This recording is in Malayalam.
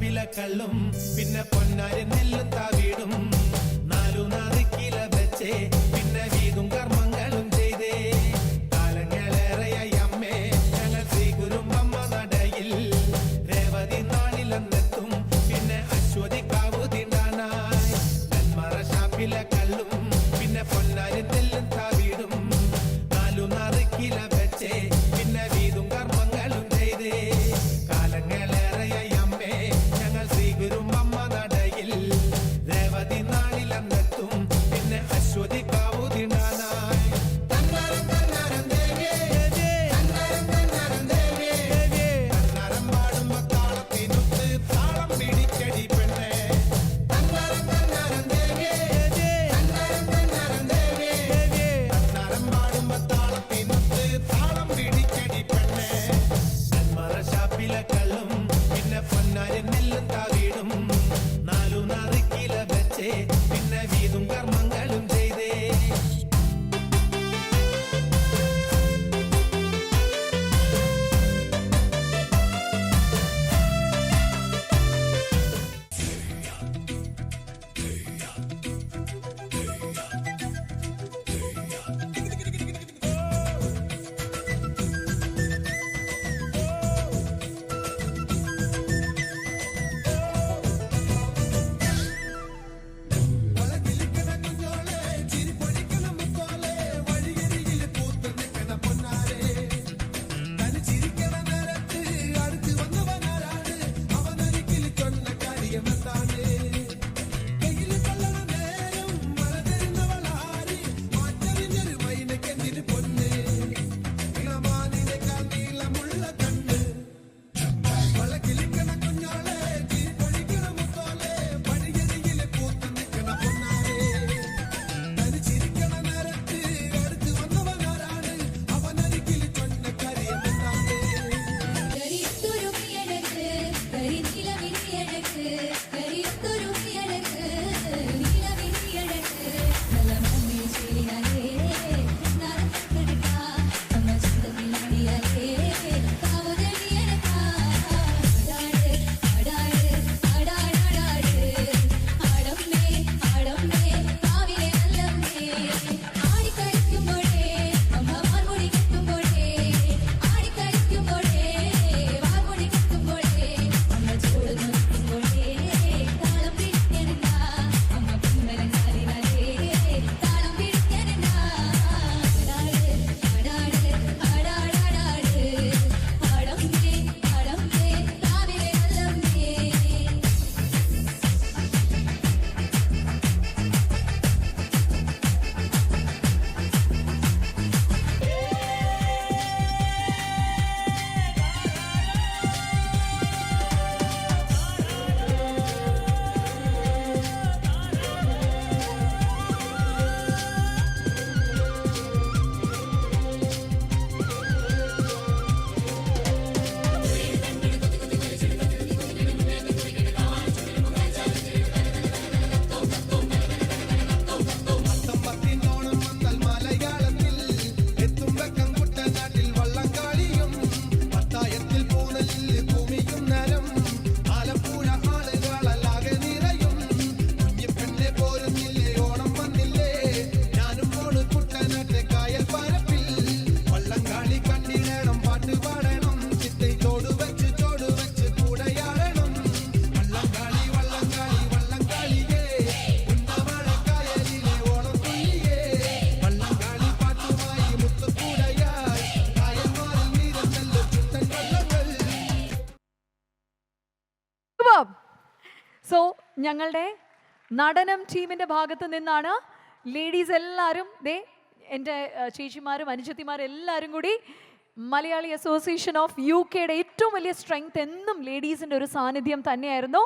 നെന്മറ പിന്നെ പൊന്നാരി നെല്ലും താവീടും സോ ഞങ്ങളുടെ നടനം ടീമിന്റെ ഭാഗത്ത് നിന്നാണ് ലേഡീസ് എല്ലാവരും ദേ എന്റെ ചേച്ചിമാരും അനുജത്തിമാരും എല്ലാവരും കൂടി മലയാളി അസോസിയേഷൻ ഓഫ് യു കെയുടെ ഏറ്റവും വലിയ സ്ട്രെങ്ത് എന്നും ലേഡീസിന്റെ ഒരു സാന്നിധ്യം തന്നെയായിരുന്നു.